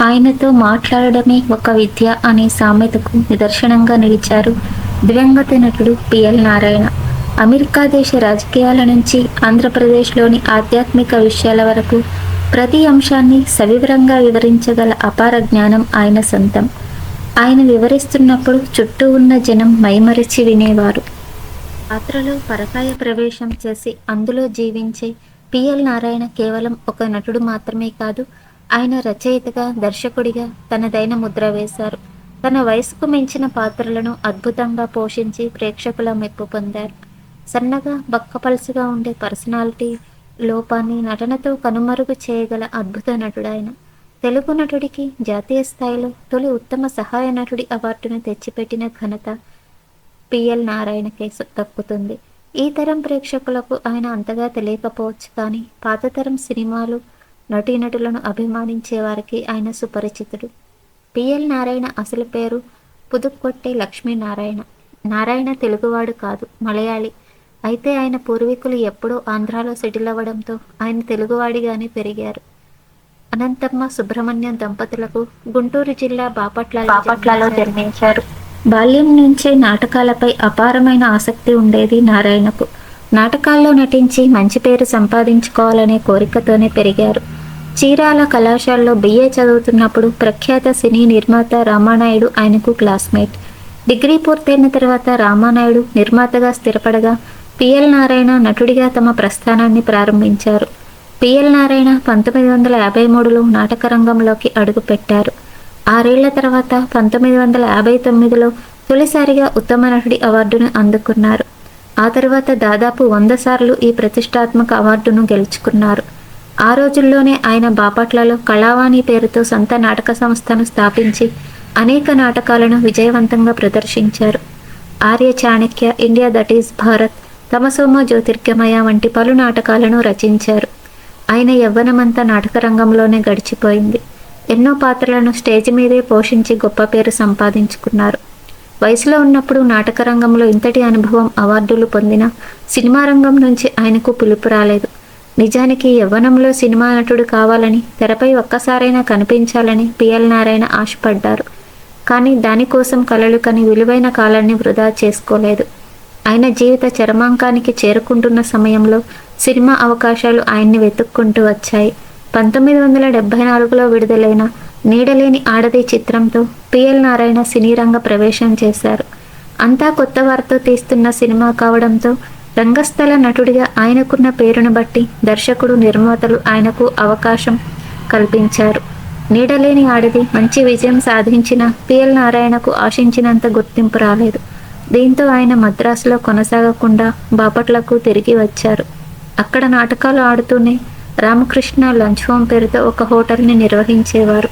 ఆయనతో మాట్లాడడమే ఒక విద్య అనే సామెతకు నిదర్శనంగా నిలిచారు దివంగత నటుడు పిఎల్ నారాయణ. అమెరికా దేశ రాజకీయాల నుంచి ఆంధ్రప్రదేశ్లోని ఆధ్యాత్మిక విషయాల వరకు ప్రతి అంశాన్ని సవివరంగా వివరించగల అపార జ్ఞానం ఆయన సొంతం. ఆయన వివరిస్తున్నప్పుడు చుట్టూ ఉన్న జనం మైమరిచి వినేవారు. పాత్రలో పరకాయ ప్రవేశం చేసి అందులో జీవించే పిఎల్ నారాయణ కేవలం ఒక నటుడు మాత్రమే కాదు ఆయన రచయితగా దర్శకుడిగా తనదైన ముద్ర వేశారు. తన వయసుకు మించిన పాత్రలను అద్భుతంగా పోషించి ప్రేక్షకుల మెప్పు పొందారు. సన్నగా బక్కపలుసుగా ఉండే పర్సనాలిటీ లోపాన్ని నటనతో కనుమరుగు చేయగల అద్భుత నటుడాయన. తెలుగు నటుడికి జాతీయ స్థాయిలో తొలి ఉత్తమ సహాయ నటుడి అవార్డును తెచ్చిపెట్టిన ఘనత పిఎల్ నారాయణ కేసు దక్కుతుంది. ఈ తరం ప్రేక్షకులకు ఆయన అంతగా తెలియకపోవచ్చు కానీ పాత తరం సినిమాలు నటీనటులను అభిమానించే వారికి ఆయన సుపరిచితుడు. పిఎల్ నారాయణ అసలు పేరు పుదుక్కొట్టే లక్ష్మీనారాయణ. నారాయణ తెలుగువాడు కాదు మలయాళి. అయితే ఆయన పూర్వీకులు ఎప్పుడూ ఆంధ్రాలో సెటిల్ అవ్వడంతో ఆయన తెలుగువాడిగానే పెరిగారు. అనంతమ్మ సుబ్రహ్మణ్యం దంపతులకు గుంటూరు జిల్లా బాపట్ల బాపట్లలో జన్మించారు. బాల్యం నుంచే నాటకాలపై అపారమైన ఆసక్తి ఉండేది నారాయణకు. నాటకాల్లో నటించి మంచి పేరు సంపాదించుకోవాలనే కోరికతోనే పెరిగారు. చీరాల కళాశాలలో బిఏ చదువుతున్నప్పుడు ప్రఖ్యాత సినీ నిర్మాత రామానాయుడు ఆయనకు క్లాస్మేట్. డిగ్రీ పూర్తయిన తర్వాత రామానాయుడు నిర్మాతగా స్థిరపడగా పిఎల్ నారాయణ నటుడిగా తమ ప్రస్థానాన్ని ప్రారంభించారు. పిఎల్ నారాయణ పంతొమ్మిది వందల యాభై మూడులో నాటకరంగంలోకి అడుగుపెట్టారు ఆరేళ్ళ తర్వాత పంతొమ్మిది వందల యాభై తొమ్మిదిలో తొలిసారిగా ఉత్తమ నటుడి అవార్డును అందుకున్నారు. ఆ తర్వాత దాదాపు వంద సార్లు ఈ ప్రతిష్టాత్మక అవార్డును గెలుచుకున్నారు. ఆ రోజుల్లోనే ఆయన బాపట్లలో కళావాణి పేరుతో సొంత నాటక సంస్థను స్థాపించి అనేక నాటకాలను విజయవంతంగా ప్రదర్శించారు. Arya Chanakya India that is Bharat తమసోమ జ్యోతిర్గమయ వంటి పలు నాటకాలను రచించారు. ఆయన యవ్వనమంతా నాటక రంగంలోనే గడిచిపోయింది. ఎన్నో పాత్రలను స్టేజ్ మీదే పోషించి గొప్ప పేరు సంపాదించుకున్నారు. వయసులో ఉన్నప్పుడు నాటక రంగంలో ఇంతటి అనుభవం అవార్డులు పొందిన సినిమా రంగం నుంచి ఆయనకు పిలుపు రాలేదు. నిజానికి యవ్వనంలో సినిమా నటుడు కావాలని తెరపై ఒక్కసారైనా కనిపించాలని పిఎల్ నారాయణ ఆశపడ్డారు. కానీ దానికోసం కలలు కని విలువైన కాలాన్ని వృధా చేసుకోలేదు. ఆయన జీవిత చరమాంకానికి చేరుకుంటున్న సమయంలో సినిమా అవకాశాలు ఆయన్ని వెతుక్కుంటూ వచ్చాయి. పంతొమ్మిది వందల డెబ్బై నాలుగులో విడుదలైన నీడలేని ఆడది చిత్రంతో పిఎల్ నారాయణ సినీ రంగ ప్రవేశం చేశారు. అంతా కొత్త వారితో తీస్తున్న సినిమా కావడంతో రంగస్థల నటుడిగా ఆయనకున్న పేరును బట్టి దర్శకుడు నిర్మాతలు ఆయనకు అవకాశం కల్పించారు. నీడలేని ఆడది మంచి విజయం సాధించిన పిఎల్ నారాయణకు ఆశించినంత గుర్తింపు రాలేదు. దీంతో ఆయన మద్రాసులో కొనసాగకుండా బాపట్లకు తిరిగి వచ్చారు. అక్కడ నాటకాలు ఆడుతూనే రామకృష్ణ లంచ్ హోమ్ పేరుతో ఒక హోటల్ని నిర్వహించేవారు.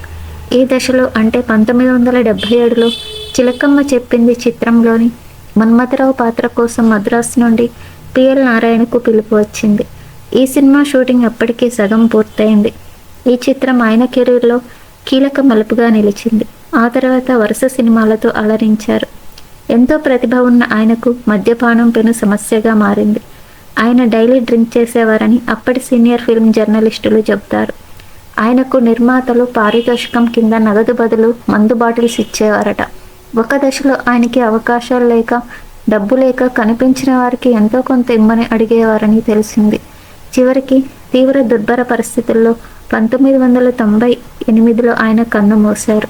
ఈ దశలో అంటే పంతొమ్మిది వందల డెబ్బై ఏడులో చిలకమ్మ చెప్పింది చిత్రంలోని మన్మథరావు పాత్ర కోసం మద్రాసు నుండి పిఎల్ నారాయణకు పిలుపు వచ్చింది. ఈ సినిమా షూటింగ్ అప్పటికే సగం పూర్తయింది. ఈ చిత్రం ఆయన కెరీర్లో కీలక మలుపుగా నిలిచింది. ఆ తర్వాత వరుస సినిమాలతో అలరించారు. ఎంతో ప్రతిభ ఉన్న ఆయనకు మద్యపానం పెను సమస్యగా మారింది. ఆయన డైలీ డ్రింక్ చేసేవారని అప్పటి సీనియర్ ఫిల్మ్ జర్నలిస్టులు చెబుతారు. ఆయనకు నిర్మాతలు పారితోషికం కింద నగదు బదులు మందు బాటిల్స్ ఇచ్చేవారట. ఒక దశలో ఆయనకి అవకాశాలు లేక డబ్బు లేక కనిపించిన వారికి ఎంతో కొంత ఇమ్మని అడిగేవారని తెలిసింది. చివరికి తీవ్ర దుర్భర పరిస్థితుల్లో పంతొమ్మిది వందల తొంభై ఎనిమిదిలో ఆయన కన్ను మూశారు.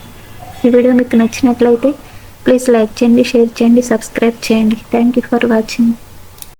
ఈ వీడియో మీకు నచ్చినట్లయితే ప్లీజ్ లైక్ చేయండి షేర్ చేయండి సబ్స్క్రైబ్ చేయండి. Thank you for watching.